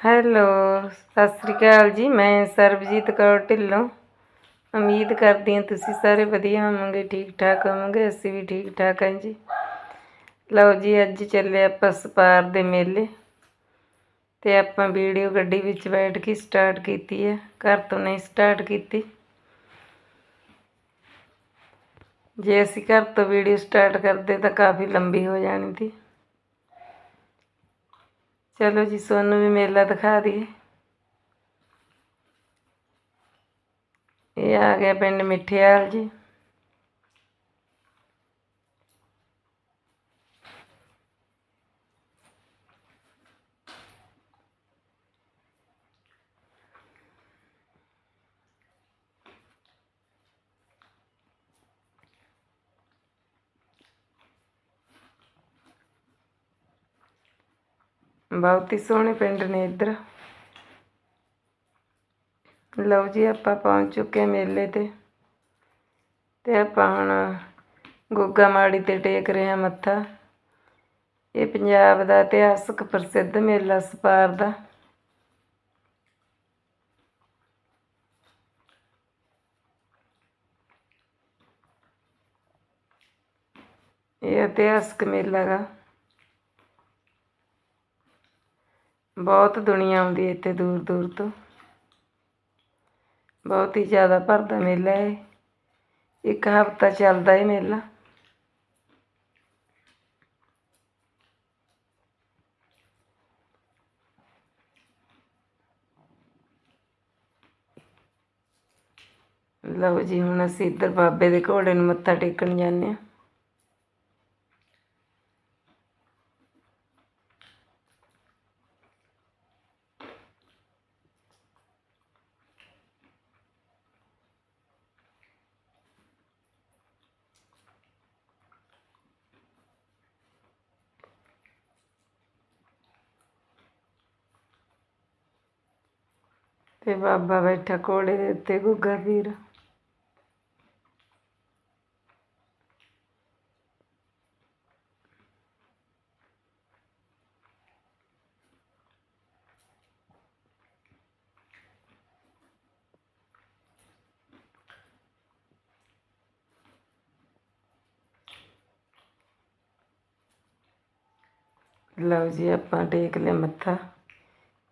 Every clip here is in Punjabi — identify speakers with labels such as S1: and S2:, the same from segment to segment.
S1: ਹੈਲੋ, ਸਤਿ ਸ੍ਰੀ ਅਕਾਲ ਜੀ, ਮੈਂ ਸਰਬਜੀਤ ਕੌਰ ਢਿੱਲੋਂ। ਉਮੀਦ ਕਰਦੀ ਹਾਂ ਤੁਸੀਂ ਸਾਰੇ ਵਧੀਆ ਹੋਵੋਗੇ ਠੀਕ ਠਾਕ ਹੋਵੋਗੇ, ਅਸੀਂ ਵੀ ਠੀਕ ਠਾਕ ਹਾਂ ਜੀ। ਲਓ ਜੀ, ਅੱਜ ਚੱਲੇ ਆਪਾਂ ਸਪਾਰ ਦੇ ਮੇਲੇ। ਤੇ ਆਪਾਂ ਵੀਡੀਓ ਗੱਡੀ ਵਿੱਚ ਬੈਠ ਕੇ ਸਟਾਰਟ ਕੀਤੀ ਹੈ, ਘਰ ਤੋਂ ਨਹੀਂ ਸਟਾਰਟ ਕੀਤੀ। ਜੇ ਅਸੀਂ ਘਰ ਤੋਂ ਵੀਡੀਓ ਸਟਾਰਟ ਕਰਦੇ ਤਾਂ ਕਾਫੀ ਲੰਬੀ ਹੋ ਜਾਣੀ ਸੀ। ਚਲੋ ਜੀ ਸੋਨੂੰ ਵੀ ਮੇਲਾ ਦਿਖਾ ਦਈਏ। ਇਹ ਆ ਗਿਆ ਪਿੰਡ ਮਿੱਠਿਆਲ ਜੀ। ਬਹੁਤ ਹੀ ਸੋਹਣੇ ਪਿੰਡ ਨੇ ਇੱਧਰ। ਲਓ ਜੀ, ਆਪਾਂ ਪਹੁੰਚ ਚੁੱਕੇ ਮੇਲੇ ਤੇ। ਤੇ ਆਪਾਂ ਹੁਣ ਗੁੱਗਾ ਮਾੜੀ ਤੇ ਟੇਕ ਰਹੇ ਹਾਂ ਮੱਥਾ। ਇਹ ਪੰਜਾਬ ਦਾ ਇਤਿਹਾਸਕ ਪ੍ਰਸਿੱਧ ਮੇਲਾ ਸਪਾਰ ਦਾ। ਇਹ ਇਤਿਹਾਸਕ ਮੇਲਾ ਗਾ। ਬਹੁਤ ਦੁਨੀਆ ਆਉਂਦੀ ਹੈ ਇੱਥੇ ਦੂਰ ਦੂਰ ਤੋਂ। ਬਹੁਤ ਹੀ ਜ਼ਿਆਦਾ ਭਰਦਾ ਮੇਲਾ ਹੈ। ਇੱਕ ਹਫ਼ਤਾ ਚੱਲਦਾ ਹੈ ਮੇਲਾ। ਲਓ ਜੀ, ਹੁਣ ਅਸੀਂ ਇੱਧਰ ਬਾਬੇ ਦੇ ਘੋੜੇ ਨੂੰ ਮੱਥਾ ਟੇਕਣ ਜਾਂਦੇ ਹਾਂ। ਤੇ ਬਾਬਾ ਬੈਠਾ ਘੋੜੇ ਦੇ ਉੱਤੇ ਗੁੱਗਾ ਪੀਰ। ਲਓ ਜੀ ਆਪਾਂ ਟੇਕ ਲਿਆ ਮੱਥਾ।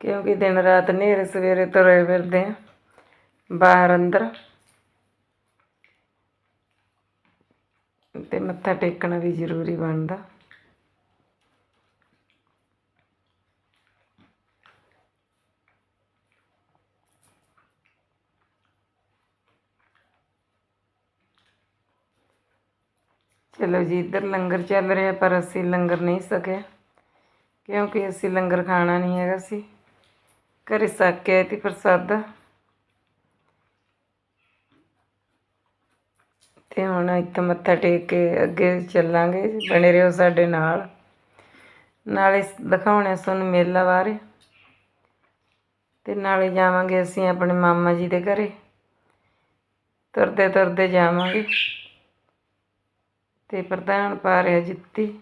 S1: ਕਿਉਂਕਿ ਦਿਨ ਰਾਤ ਹਨੇਰੇ ਸਵੇਰੇ ਤੁਰੇ ਫਿਰਦੇ ਆ, ਬਾਹਰ ਅੰਦਰ। ਤੇ ਮੱਥਾ ਟੇਕਣਾ ਵੀ ਜ਼ਰੂਰੀ ਬਣਦਾ। ਚਲੋ ਜੀ, ਇੱਧਰ ਲੰਗਰ ਚੱਲ ਰਿਹਾ, ਪਰ ਅਸੀਂ ਲੰਗਰ ਨਹੀਂ ਸਕਿਆ। ਕਿਉਂਕਿ ਅਸੀਂ ਲੰਗਰ ਖਾਣਾ ਨਹੀਂ ਹੈਗਾ ਸੀ। ਘਰੇ ਸੱਕ ਕੇ ਆਏ ਤੀ ਪ੍ਰਸਾਦਾ। ਤੇ ਹੁਣ ਇੱਥੇ ਮੱਥਾ ਟੇਕ ਕੇ ਅੱਗੇ ਚੱਲਾਂਗੇ, ਬਣੇ ਰਹੋ ਸਾਡੇ ਨਾਲ। ਨਾਲੇ ਦਿਖਾਉਣੇ ਤੁਹਾਨੂੰ ਮੇਲਾ ਬਾਰੇ। ਤੇ ਨਾਲੇ ਜਾਵਾਂਗੇ ਅਸੀਂ ਆਪਣੇ ਮਾਮਾ ਜੀ ਦੇ ਘਰੇ। ਤੁਰਦੇ ਤੁਰਦੇ ਜਾਵਾਂਗੇ। ਤੇ ਪ੍ਰਧਾਨ ਪਾ ਰਿਹਾ ਜੁੱਤੀ।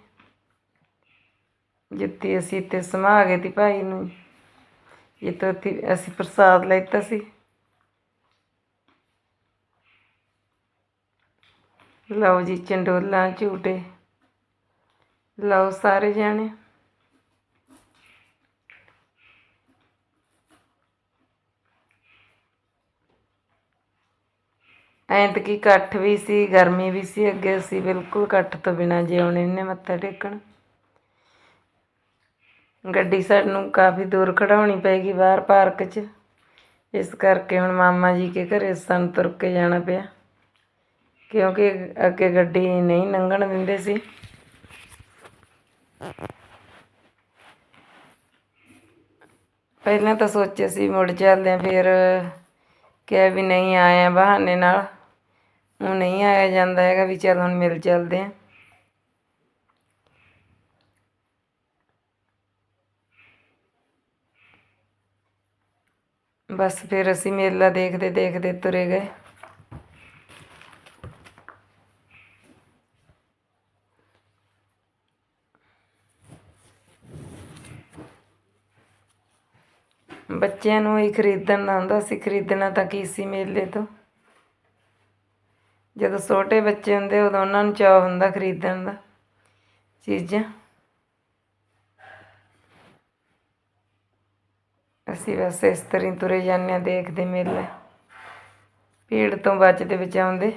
S1: ਜੁੱਤੀ ਅਸੀਂ ਤੇ ਸਮਾ ਗਏ ਤੀ ਭਾਈ ਨੂੰ। ਇਹ ਤਾਂ ਉੱਥੇ ਅਸੀਂ ਪ੍ਰਸਾਦ ਲੈਤਾ ਸੀ। ਲਓ ਜੀ, ਚੰਡੋਲਾਂ, ਝੂਟੇ। ਲਓ ਸਾਰੇ ਜਾਣੇ। ਐਂਤਕੀ ਇਕੱਠ ਵੀ ਸੀ, ਗਰਮੀ ਵੀ ਸੀ, ਅੱਗੇ ਅਸੀਂ ਬਿਲਕੁਲ ਇਕੱਠ ਤੋਂ ਬਿਨਾਂ ਜਿਉਣੇ ਨੇ ਮੱਥਾ ਟੇਕਣ ਗੱਡੀ ਸਾਨੂੰ ਕਾਫੀ ਦੂਰ ਖੜਾਉਣੀ ਪਏਗੀ ਬਾਹਰ ਪਾਰਕ 'ਚ। ਇਸ ਕਰਕੇ ਹੁਣ ਮਾਮਾ ਜੀ ਕੇ ਘਰੇ ਸਾਨੂੰ ਤੁਰ ਕੇ ਜਾਣਾ ਪਿਆ। ਕਿਉਂਕਿ ਅੱਗੇ ਗੱਡੀ ਨਹੀਂ ਲੰਘਣ ਦਿੰਦੇ ਸੀ। ਪਹਿਲਾਂ ਤਾਂ ਸੋਚਿਆ ਸੀ ਮੁੜ ਚੱਲਦੇ ਆ ਫਿਰ ਕਿਹਾ ਵੀ ਨਹੀਂ ਆਇਆ ਬਹਾਨੇ ਨਾਲ। ਉਹ ਨਹੀਂ ਆਇਆ ਜਾਂਦਾ ਹੈਗਾ ਵੀ ਚੱਲ ਹੁਣ ਮਿਲ ਚੱਲਦੇ ਆ। ਬਸ ਫਿਰ ਅਸੀਂ ਮੇਲਾ ਦੇਖਦੇ ਦੇਖਦੇ ਤੁਰੇ ਗਏ। ਬੱਚਿਆਂ ਨੂੰ ਹੀ ਖਰੀਦਣ ਦਾ ਹੁੰਦਾ ਸੀ ਖਰੀਦਣਾ ਤਾਂ ਕੀ ਸੀ ਮੇਲੇ ਤੋਂ। ਜਦੋਂ ਛੋਟੇ ਬੱਚੇ ਹੁੰਦੇ, ਉਦੋਂ ਉਹਨਾਂ ਨੂੰ ਚਾਅ ਹੁੰਦਾ ਖਰੀਦਣ ਦਾ ਚੀਜ਼ਾਂ। ਅਸੀਂ ਬਸ ਇਸ ਤਰ੍ਹਾਂ ਹੀ ਤੁਰੇ ਜਾਂਦੇ ਹਾਂ ਦੇਖਦੇ ਮੇਲੇ। ਭੀੜ ਤੋਂ ਬਚਦੇ ਬਚਾਉਂਦੇ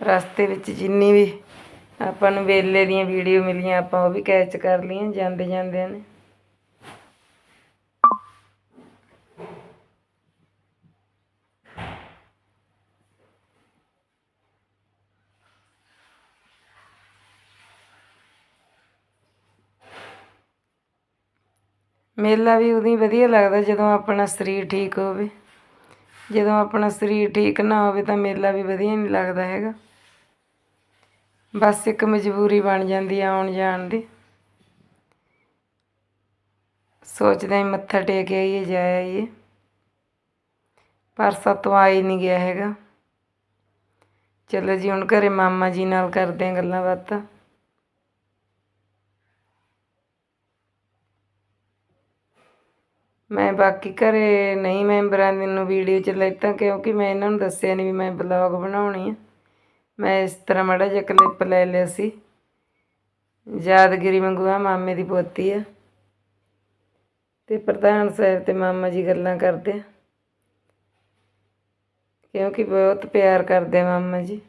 S1: ਰਸਤੇ ਵਿੱਚ ਜਿੰਨੀ ਵੀ ਆਪਾਂ ਨੂੰ ਵੇਲੇ ਦੀਆਂ ਵੀਡੀਓ ਮਿਲੀਆਂ, ਆਪਾਂ ਉਹ ਵੀ ਕੈਚ ਕਰ ਲਈਆਂ ਜਾਂਦੇ ਜਾਂਦੇ ਨੇ। ਮੇਲਾ ਵੀ ਉਦੋਂ ਹੀ ਵਧੀਆ ਲੱਗਦਾ ਜਦੋਂ ਆਪਣਾ ਸਰੀਰ ਠੀਕ ਹੋਵੇ। ਜਦੋਂ ਆਪਣਾ ਸਰੀਰ ਠੀਕ ਨਾ ਹੋਵੇ ਤਾਂ ਮੇਲਾ ਵੀ ਵਧੀਆ ਨਹੀਂ ਲੱਗਦਾ ਹੈਗਾ। ਬਸ ਇੱਕ ਮਜਬੂਰੀ ਬਣ ਜਾਂਦੀ ਆ ਆਉਣ ਜਾਣ ਦੀ। ਸੋਚਦੇ ਹਾਂ ਮੱਥਾ ਟੇਕ ਆਈਏ, ਜਾ ਆਈਏ। ਪਰ ਸਾਤੋਂ ਆ ਹੀ ਨਹੀਂ ਗਿਆ ਹੈਗਾ। ਚਲੋ ਜੀ, ਹੁਣ ਘਰੇ ਮਾਮਾ ਜੀ ਨਾਲ ਕਰਦੇ ਹਾਂ ਗੱਲਾਂ ਬਾਤਾਂ। ਮੈਂ ਬਾਕੀ ਘਰ ਨਹੀਂ ਮੈਂਬਰਾਂ ਦੀ ਨੂੰ ਵੀਡੀਓ ਚ ਲੈਤਾ ਕਿਉਂਕਿ ਮੈਂ ਇਹਨਾਂ ਨੂੰ ਦੱਸਿਆ ਨਹੀਂ ਵੀ ਮੈਂ ਬਲੌਗ ਬਣਾਉਣੀ ਆ। ਮੈਂ ਇਸ ਤਰ੍ਹਾਂ ਮਾੜਾ ਜਿਹਾ ਕਲਿੱਪ ਲੈ ਲਿਆ ਸੀ। ਯਾਦਗਿਰੀ ਵਾਂਗੂ ਆ ਮਾਮੇ ਦੀ ਪੋਤੀ ਆ। ਤੇ ਪ੍ਰਧਾਨ ਸਾਹਿਬ ਤੇ ਮਾਮਾ ਜੀ ਗੱਲਾਂ ਕਰਦੇ ਆ। ਕਿਉਂਕਿ ਬਹੁਤ ਪਿਆਰ ਕਰਦੇ ਆ ਮਾਮਾ ਜੀ।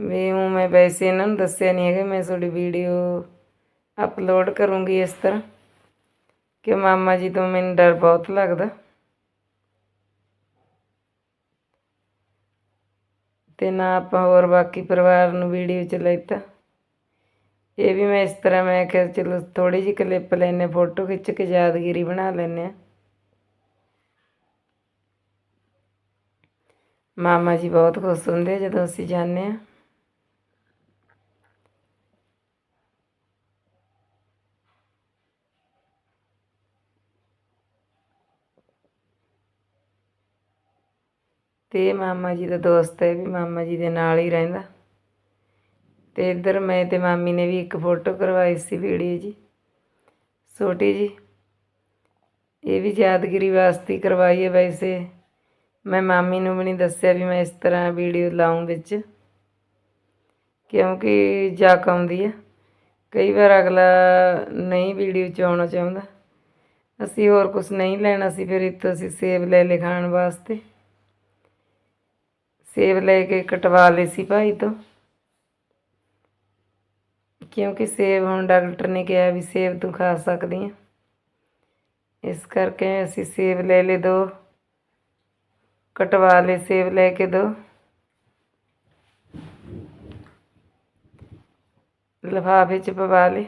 S1: ਵੀ ਹੂੰ ਮੈਂ ਵੈਸੇ ਇਹਨਾਂ ਨੂੰ ਦੱਸਿਆ ਨਹੀਂ ਹੈਗਾ, ਮੈਂ ਤੁਹਾਡੀ ਵੀਡੀਓ ਅਪਲੋਡ ਕਰੂੰਗੀ ਇਸ ਤਰ੍ਹਾਂ। ਕਿ ਮਾਮਾ ਜੀ ਤੋਂ ਮੈਨੂੰ ਡਰ ਬਹੁਤ ਲੱਗਦਾ। ਤੇ ਨਾ ਆਪਾਂ ਹੋਰ ਬਾਕੀ ਪਰਿਵਾਰ ਨੂੰ ਵੀਡੀਓ ਚ ਲੈਤਾ। ਇਹ ਵੀ ਮੈਂ ਇਸ ਤਰ੍ਹਾਂ ਮੈਂ ਕਿਹਾ, ਚਲੋ ਥੋੜੀ ਜਿਹੀ ਕਲਿੱਪ ਲੈਨੇ ਫੋਟੋ ਖਿੱਚ ਕੇ ਯਾਦਗਿਰੀ ਬਣਾ ਲੈਨੇ ਆ ਮਾਮਾ ਜੀ ਬਹੁਤ ਖੁਸ਼ ਹੁੰਦੇ ਆ ਜਦੋਂ ਅਸੀਂ ਜਾਂਦੇ ਆ ਤੇ ਇਹ ਮਾਮਾ ਜੀ ਦਾ ਦੋਸਤ ਹੈ ਵੀ ਮਾਮਾ ਜੀ ਦੇ ਨਾਲ ਹੀ ਰਹਿੰਦਾ। ਤੇ ਇੱਧਰ ਮੈਂ ਤੇ ਮਾਮੀ ਨੇ ਵੀ ਇੱਕ ਫੋਟੋ ਕਰਵਾਈ ਸੀ ਵੀਡੀਓ ਜੀ। ਛੋਟੀ ਜੀ, ਇਹ ਵੀ ਯਾਦਗਿਰੀ ਵਾਸਤੇ ਕਰਵਾਈ ਹੈ ਵੈਸੇ। ਮੈਂ ਮਾਮੀ ਨੂੰ ਵੀ ਨਹੀਂ ਦੱਸਿਆ ਵੀ ਮੈਂ ਇਸ ਤਰ੍ਹਾਂ ਵੀਡੀਓ ਲਾਉਂ ਵਿੱਚ। ਕਿਉਂਕਿ ਜਾਕ ਆਉਂਦੀ ਹੈ ਕਈ ਵਾਰ ਅਗਲਾ ਨਹੀਂ ਵੀਡੀਓ ਚ ਆਉਣਾ ਚਾਹੁੰਦਾ। ਅਸੀਂ ਹੋਰ ਕੁਝ ਨਹੀਂ ਲੈਣਾ ਸੀ, ਫਿਰ ਇੱਥੋਂ ਅਸੀਂ ਸੇਬ ਲੈ ਲਏ ਖਾਣ ਵਾਸਤੇ। ਸੇਬ ਲੈ ਕੇ ਕਟਵਾ ਲਏ ਸੀ ਭਾਈ ਤੋਂ। ਕਿਉਂਕਿ ਸੇਬ ਹੁਣ ਡਾਕਟਰ ਨੇ ਕਿਹਾ ਵੀ ਸੇਬ ਤੂੰ ਖਾ ਸਕਦੀ ਹੈ ਇਸ ਕਰਕੇ ਅਸੀਂ ਸੇਬ ਲੈ ਲਏ ਦੋ, ਕਟਵਾ ਲਏ, ਸੇਬ ਲੈ ਕੇ ਦੋ। ਲਿਫਾਫੇ ਚ ਪਵਾ ਲਏ।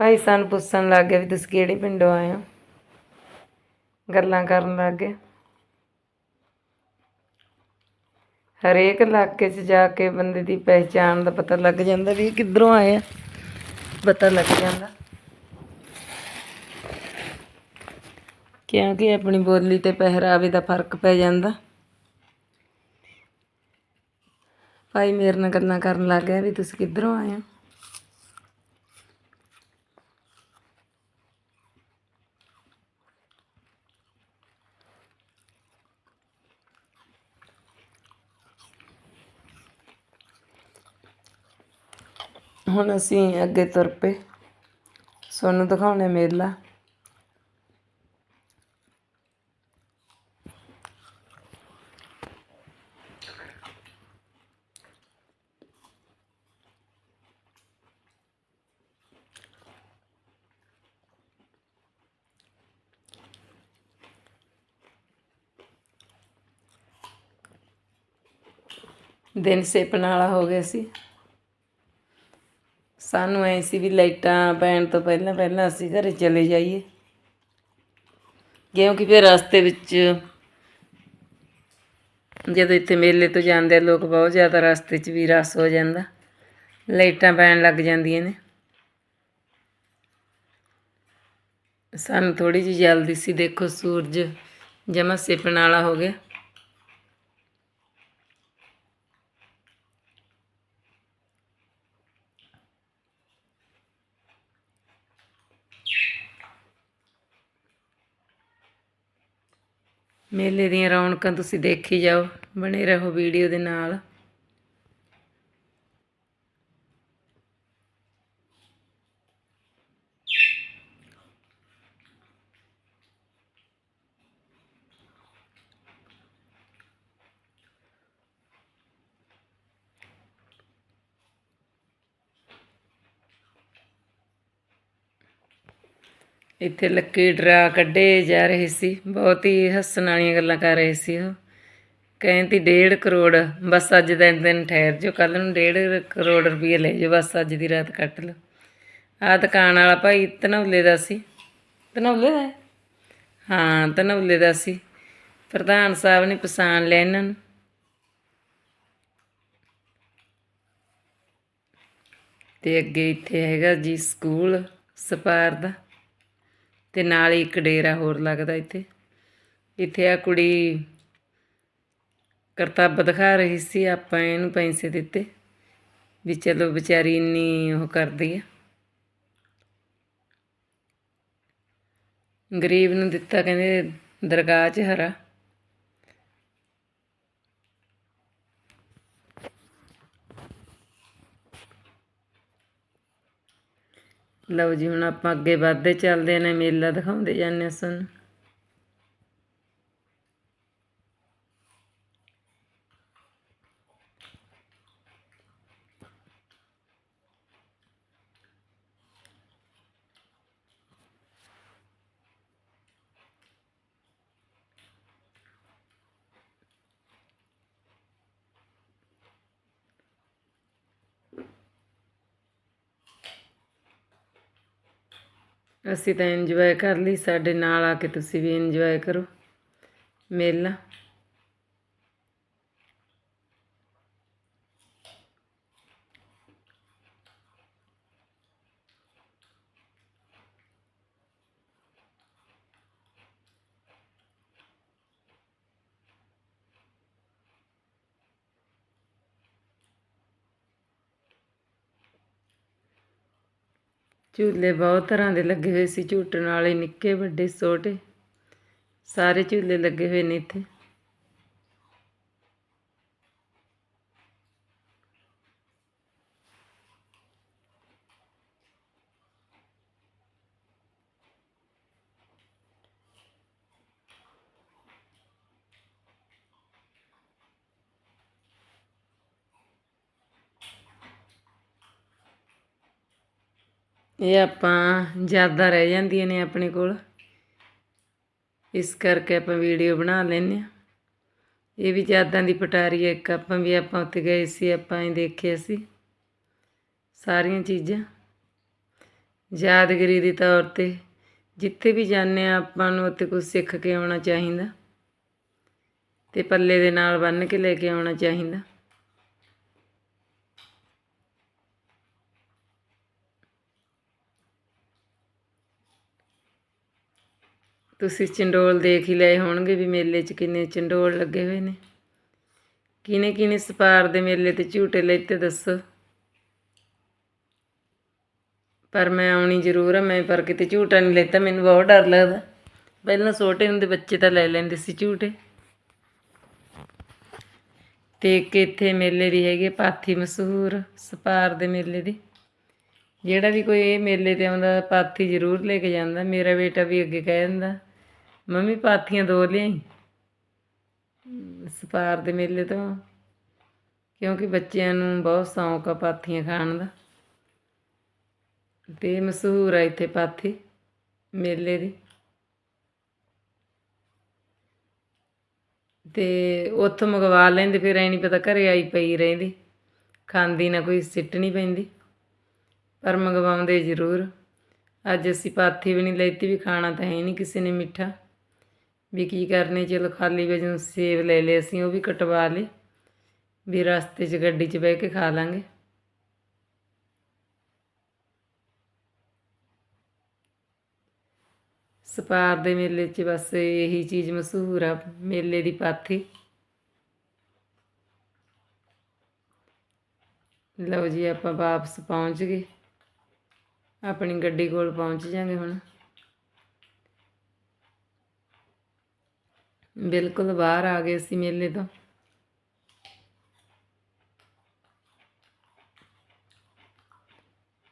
S1: ਭਾਈ ਸਾਨੂੰ ਪੁੱਛਣ ਲੱਗ ਗਿਆ ਵੀ ਤੁਸੀਂ ਕਿਹੜੇ ਪਿੰਡੋਂ ਆਏ ਹੋ? ਗੱਲਾਂ ਕਰਨ ਲੱਗ ਗਏ। ਹਰੇਕ ਇਲਾਕੇ 'ਚ ਜਾ ਕੇ ਬੰਦੇ ਦੀ ਪਹਿਚਾਣ ਦਾ ਪਤਾ ਲੱਗ ਜਾਂਦਾ ਵੀ ਇਹ ਕਿੱਧਰੋਂ ਆਏ ਆ। ਪਤਾ ਲੱਗ ਜਾਂਦਾ। ਕਿਉਂਕਿ ਆਪਣੀ ਬੋਲੀ ਤੇ ਪਹਿਰਾਵੇ ਦਾ ਫ਼ਰਕ ਪੈ ਜਾਂਦਾ। ਭਾਈ ਮੇਰੇ ਨਾਲ ਗੱਲਾਂ ਕਰਨ ਲੱਗ ਗਿਆ ਵੀ ਤੁਸੀਂ ਕਿੱਧਰੋਂ ਆਏ ਹੋ? ਹੁਣ ਅਸੀਂ ਅੱਗੇ ਤੁਰ ਪਏ। ਤੁਹਾਨੂੰ ਦਿਖਾਉਣੇ ਮੇਲਾ। ਦਿਨ ਸੇਪਣ ਵਾਲਾ ਹੋ ਗਿਆ ਸੀ। ਸਾਨੂੰ ਐ ਸੀ ਵੀ ਲਾਈਟਾਂ ਪੈਣ ਤੋਂ ਪਹਿਲਾਂ ਪਹਿਲਾਂ ਅਸੀਂ ਘਰੇ ਚਲੇ ਜਾਈਏ। ਕਿਉਂਕਿ ਫਿਰ ਰਸਤੇ ਵਿੱਚ ਜਦੋਂ ਇੱਥੇ ਮੇਲੇ ਤੋਂ ਜਾਂਦੇ ਆ, ਲੋਕ ਬਹੁਤ ਜ਼ਿਆਦਾ ਰਸਤੇ 'ਚ ਵੀ ਰਸ ਹੋ ਜਾਂਦਾ। ਲਾਈਟਾਂ ਪੈਣ ਲੱਗ ਜਾਂਦੀਆਂ ਨੇ। ਸਾਨੂੰ ਥੋੜੀ ਜਿਹੀ ਜਲਦੀ ਸੀ, ਦੇਖੋ ਸੂਰਜ ਜਮਾ ਸਿਪਣ ਵਾਲਾ ਹੋ ਗਿਆ। ਮੇਲੇ ਦੀਆਂ ਰੌਣਕਾਂ ਤੁਸੀਂ ਦੇਖੀ ਜਾਓ ਬਣੇ ਰਹੋ ਵੀਡੀਓ ਦੇ ਨਾਲ। ਇੱਥੇ ਲੱਕੀ ਡਰਾ ਕੱਢੇ ਜਾ ਰਹੇ ਸੀ। ਬਹੁਤ ਹੀ ਹੱਸਣ ਵਾਲੀਆਂ ਗੱਲਾਂ ਕਰ ਰਹੇ ਸੀ ਉਹ। ਕਹਿੰਦੀ ਡੇਢ ਕਰੋੜ, ਬਸ ਅੱਜ ਦਾ ਦਿਨ ਠਹਿਰ ਜੋ ਕੱਲ ਨੂੰ ਡੇਢ ਕਰੋੜ ਰੁਪਏ ਲੈ ਜਾਓ, ਬਸ ਅੱਜ ਦੀ ਰਾਤ ਕੱਟ ਲਓ। ਆਹ ਦੁਕਾਨ ਵਾਲਾ ਭਾਈ ਧਨੌਲੇ ਦਾ ਸੀ। ਧਨੌਲੇ ਦਾ ਹਾਂ, ਧਨੌਲੇ ਦਾ ਸੀ। ਪ੍ਰਧਾਨ ਸਾਹਿਬ ਨੇ ਪਛਾਣ ਲਿਆ ਇਹਨਾਂ ਨੂੰ। ਤੇ ਅੱਗੇ ਇੱਥੇ ਹੈਗਾ ਜੀ ਸਕੂਲ, ਸਪਾਰ ਦਾ। ਤੇ ਨਾਲ ਹੀ ਇੱਕ ਡੇਰਾ ਹੋਰ ਲੱਗਦਾ ਇੱਥੇ। ਇੱਥੇ ਆ ਕੁੜੀ ਕਰਤੱਬ ਦਿਖਾ ਰਹੀ ਸੀ, ਆਪਾਂ ਇਹਨੂੰ ਪੈਸੇ ਦਿੱਤੇ ਵੀ ਚਲੋ ਵਿਚਾਰੀ ਇੰਨੀ ਉਹ ਕਰਦੀ ਆ। ਗਰੀਬ ਨੂੰ ਦਿੱਤਾ, ਕਹਿੰਦੇ ਦਰਗਾਹ 'ਚ ਹਰਾ। ਲਓ ਜੀ ਹੁਣ ਆਪਾਂ ਅੱਗੇ ਵੱਧਦੇ ਚੱਲਦੇ ਨੇ ਮੇਲਾ ਦਿਖਾਉਂਦੇ ਜਾਂਦੇ ਹਾਂ ਸਾਨੂੰ ਅਸੀਂ ਤਾਂ ਇੰਜੋਏ ਕਰ ਲਈ ਸਾਡੇ ਨਾਲ ਆ ਕੇ ਤੁਸੀਂ ਵੀ ਇੰਜੋਏ ਕਰੋ। ਮੇਲਾ। ਝੂਲੇ ਬਹੁਤ ਤਰ੍ਹਾਂ ਦੇ ਲੱਗੇ ਹੋਏ ਸੀ ਝੂਟਣ ਵਾਲੇ, ਨਿੱਕੇ ਵੱਡੇ, ਛੋਟੇ। ਸਾਰੇ ਝੂਲੇ ਲੱਗੇ ਹੋਏ ਨੇ ਇੱਥੇ। ਇਹ ਆਪਾਂ ਯਾਦਾਂ ਰਹਿ ਜਾਂਦੀਆਂ ਨੇ ਆਪਣੇ ਕੋਲ। ਇਸ ਕਰਕੇ ਆਪਾਂ ਵੀਡੀਓ ਬਣਾ ਲੈਂਦੇ ਹਾਂ। ਇਹ ਵੀ ਯਾਦਾਂ ਦੀ ਪਟਾਰੀ ਹੈ। ਇੱਕ ਆਪਾਂ ਵੀ ਆਪਾਂ ਉੱਥੇ ਗਏ ਸੀ, ਆਪਾਂ ਇਹ ਦੇਖਿਆ ਸੀ। ਸਾਰੀਆਂ ਚੀਜ਼ਾਂ ਯਾਦਗਰੀ ਦੇ ਤੌਰ ਤੇ ਜਿੱਥੇ ਵੀ ਜਾਂਦੇ ਆ ਆਪਾਂ ਨੂੰ ਉੱਥੇ ਕੁਝ ਸਿੱਖ ਕੇ ਆਉਣਾ ਚਾਹੀਦਾ। ਤੇ ਪੱਲੇ ਦੇ ਨਾਲ ਬੰਨ੍ਹ ਕੇ ਲੈ ਕੇ ਆਉਣਾ ਚਾਹੀਦਾ। ਤੁਸੀਂ ਚੰਡੋਲ ਦੇਖ ਹੀ ਲਏ ਹੋਣਗੇ ਵੀ ਮੇਲੇ 'ਚ ਕਿੰਨੇ ਚੰਡੋਲ ਲੱਗੇ ਹੋਏ ਨੇ। ਕਿਨੇ ਕਿਨੇ ਸਪਾਰ ਦੇ ਮੇਲੇ ਤੇ ਝੂਟੇ ਲੈਤੇ ਦੱਸੋ। ਪਰ ਮੈਂ ਆਉਣੀ ਜ਼ਰੂਰ ਆ, ਮੈਂ ਪਰ ਕਿਤੇ ਝੂਟਾ ਨਹੀਂ ਲੈਤਾ, ਮੈਨੂੰ ਬਹੁਤ ਡਰ ਲੱਗਦਾ। ਪਹਿਲਾਂ ਛੋਟੇ ਹੁੰਦੇ ਬੱਚੇ ਤਾਂ ਲੈ ਲੈਂਦੇ ਸੀ ਝੂਟੇ। ਤੇ ਇੱਕ ਇੱਥੇ ਮੇਲੇ ਦੀ ਹੈਗੀ ਪਾਥੀ ਮਸ਼ਹੂਰ ਸਪਾਰ ਦੇ ਮੇਲੇ ਦੀ। ਜਿਹੜਾ ਵੀ ਕੋਈ ਇਹ ਮੇਲੇ ਤੇ ਆਉਂਦਾ, ਪਾਥੀ ਜ਼ਰੂਰ ਲੈ ਕੇ ਜਾਂਦਾ, ਮੇਰਾ ਬੇਟਾ ਵੀ ਅੱਗੇ ਕਹਿ ਦਿੰਦਾ। ਮੰਮੀ ਪਾਥੀਆਂ ਦੋ ਲਿਆਈ। ਸਪਾਰ ਦੇ ਮੇਲੇ ਤੋਂ। ਕਿਉਂਕਿ ਬੱਚਿਆਂ ਨੂੰ ਬਹੁਤ ਸ਼ੌਂਕ ਆ ਪਾਥੀਆਂ ਖਾਣ ਦਾ। ਤੇ ਮਸ਼ਹੂਰ ਆ ਇੱਥੇ ਪਾਥੀ ਮੇਲੇ ਦੀ। ਤੇ ਉੱਥੋਂ ਮੰਗਵਾ ਲੈਂਦੇ, ਫਿਰ ਐ ਨਹੀਂ ਪਤਾ ਘਰੇ ਆਈ ਪਈ ਰਹਿੰਦੀ। ਖਾਂਦੀ ਨਾ ਕੋਈ, ਸਿੱਟ ਨਹੀਂ ਪੈਂਦੀ। ਪਰ ਮੰਗਵਾਉਂਦੇ ਜ਼ਰੂਰ। ਅੱਜ ਅਸੀਂ ਪਾਥੀ ਵੀ ਨਹੀਂ ਲੈਤੀ, ਵੀ ਖਾਣਾ ਤਾਂ ਹੈ ਨਹੀਂ ਕਿਸੇ ਨੇ ਮਿੱਠਾ। ਵੀ ਕੀ ਕਰਨੇ, ਚਲੋ ਖਾਲੀ ਵਜੋਂ ਸੇਬ ਲੈ ਲਏ ਅਸੀਂ, ਉਹ ਵੀ ਕਟਵਾ ਲਏ। ਵੀ ਰਸਤੇ 'ਚ ਗੱਡੀ 'ਚ ਬਹਿ ਕੇ ਖਾ ਲਾਂਗੇ। ਸਪਾਰ ਦੇ ਮੇਲੇ 'ਚ ਬਸ ਇਹੀ ਚੀਜ਼ ਮਸ਼ਹੂਰ ਆ, ਮੇਲੇ ਦੀ ਪਾਥੀ। ਲਓ ਜੀ, ਆਪਾਂ ਵਾਪਸ ਪਹੁੰਚ ਗਏ। ਆਪਣੀ ਗੱਡੀ ਕੋਲ ਪਹੁੰਚ ਜਾਾਂਗੇ ਹੁਣ। ਬਿਲਕੁਲ ਬਾਹਰ ਆ ਗਏ ਸੀ ਮੇਲੇ ਤੋਂ।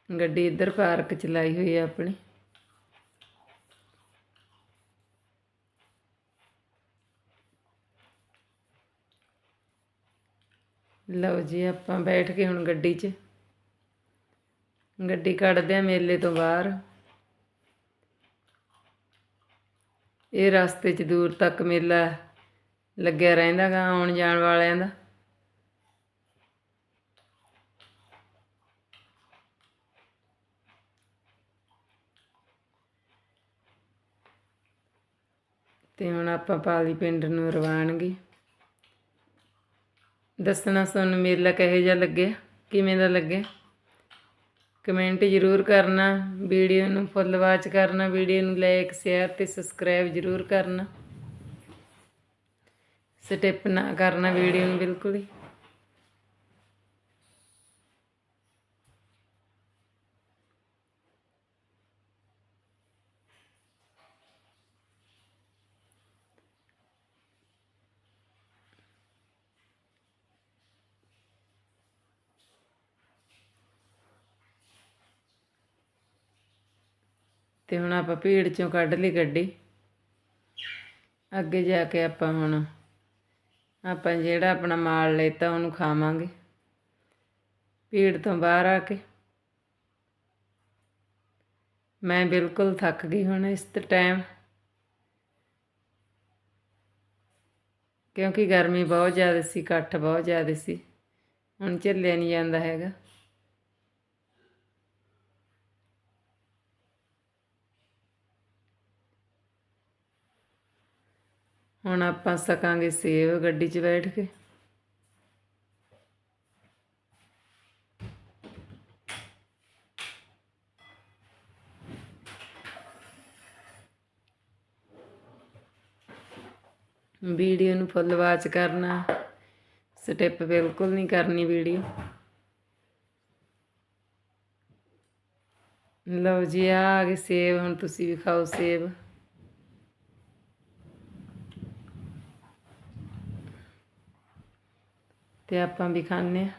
S1: ਗੱਡੀ ਇੱਧਰ ਪਾਰਕ ਚ ਲਾਈ ਹੋਈ ਹੈ ਆਪਣੀ। ਲਓ ਜੀ, ਆਪਾਂ ਬੈਠ ਕੇ ਹੁਣ ਗੱਡੀ 'ਚ। ਗੱਡੀ ਕੱਢਦੇ ਆ ਮੇਲੇ ਤੋਂ ਬਾਹਰ। ਇਹ ਰਸਤੇ 'ਚ ਦੂਰ ਤੱਕ ਮੇਲਾ ਲੱਗਿਆ ਰਹਿੰਦਾ ਗਾ ਆਉਣ ਜਾਣ ਵਾਲਿਆਂ ਦਾ। ਤੇ ਹੁਣ ਆਪਾਂ ਪਾਲੀ ਪਿੰਡ ਨੂੰ ਰਵਾਨਗੀ। ਦੱਸਣਾ ਤੁਹਾਨੂੰ ਮੇਲਾ ਕਿਹੋ ਜਿਹਾ ਲੱਗਿਆ? ਕਿਵੇਂ ਦਾ ਲੱਗਿਆ? ਕਮੈਂਟ ਜ਼ਰੂਰ ਕਰਨਾ, ਵੀਡੀਓ ਨੂੰ ਫੁੱਲ ਵਾਚ ਕਰਨਾ, ਵੀਡੀਓ ਨੂੰ ਲਾਈਕ ਸ਼ੇਅਰ ਤੇ ਸਬਸਕ੍ਰਾਈਬ ਜ਼ਰੂਰ ਕਰਨਾ। ਸਟੈਪ ਨਾ ਕਰਨਾ ਵੀਡੀਓ ਨੂੰ ਬਿਲਕੁਲ ਹੀ। ਤੇ ਹੁਣ ਆਪਾਂ ਭੀੜ ਚੋਂ ਕੱਢ ਲਈ ਗੱਡੀ। ਅੱਗੇ ਜਾ ਕੇ ਆਪਾਂ ਹੁਣ, ਆਪਾਂ ਜਿਹੜਾ ਆਪਣਾ ਮਾਲ ਲੈਤਾ ਉਹਨੂੰ ਖਾਵਾਂਗੇ। ਭੀੜ ਤੋਂ ਬਾਹਰ ਆ ਕੇ। ਮੈਂ ਬਿਲਕੁਲ ਥੱਕ ਗਈ ਹੁਣ ਇਸ ਟਾਈਮ। ਕਿਉਂਕਿ ਗਰਮੀ ਬਹੁਤ ਜ਼ਿਆਦਾ ਸੀ ਇਕੱਠ ਬਹੁਤ ਜ਼ਿਆਦਾ ਸੀ। ਹੁਣ ਝੱਲਿਆ ਨਹੀਂ ਜਾਂਦਾ ਹੈਗਾ। ਹੁਣ ਆਪਾਂ ਸਕਾਂਗੇ ਸੇਵ ਗੱਡੀ 'ਚ ਬੈਠ ਕੇ। ਵੀਡੀਓ ਨੂੰ ਫੁੱਲ ਵਾਚ ਕਰਨਾ। ਸਟੈਪ ਬਿਲਕੁਲ ਨਹੀਂ ਕਰਨੀ ਵੀਡੀਓ। ਲਓ ਜੀ, ਆ ਆ ਗਏ ਸੇਬ ਹੁਣ ਤੁਸੀਂ ਵੀ ਖਾਓ ਸੇਬ ਤੇ ਆਪਾਂ ਵੀ ਖਾਣੇ ਆ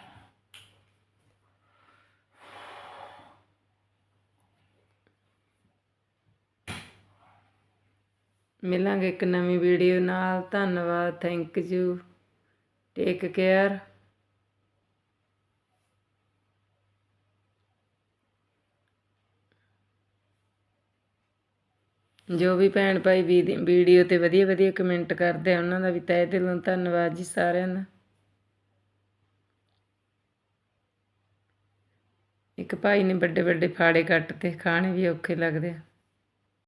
S1: ਮਿਲਾਂਗੇ ਇੱਕ ਨਵੀਂ ਵੀਡੀਓ ਨਾਲ। ਧੰਨਵਾਦ ਥੈਂਕ ਯੂ ਟੇਕ ਕੇਅਰ ਜੋ ਵੀ ਭੈਣ ਭਾਈ ਵੀਡੀਓ ਤੇ ਵਧੀਆ ਵਧੀਆ ਕਮੈਂਟ ਕਰਦੇ ਆ, ਉਹਨਾਂ ਦਾ ਵੀ ਤਹਿ ਦਿਲੋਂ ਧੰਨਵਾਦ ਜੀ ਸਾਰਿਆਂ ਦਾ। ਇੱਕ ਭਾਈ ਨੇ ਵੱਡੇ ਵੱਡੇ ਫਾੜੇ ਕੱਟ ਤੇ ਖਾਣੇ ਵੀ ਔਖੇ ਲੱਗਦੇ ਆ।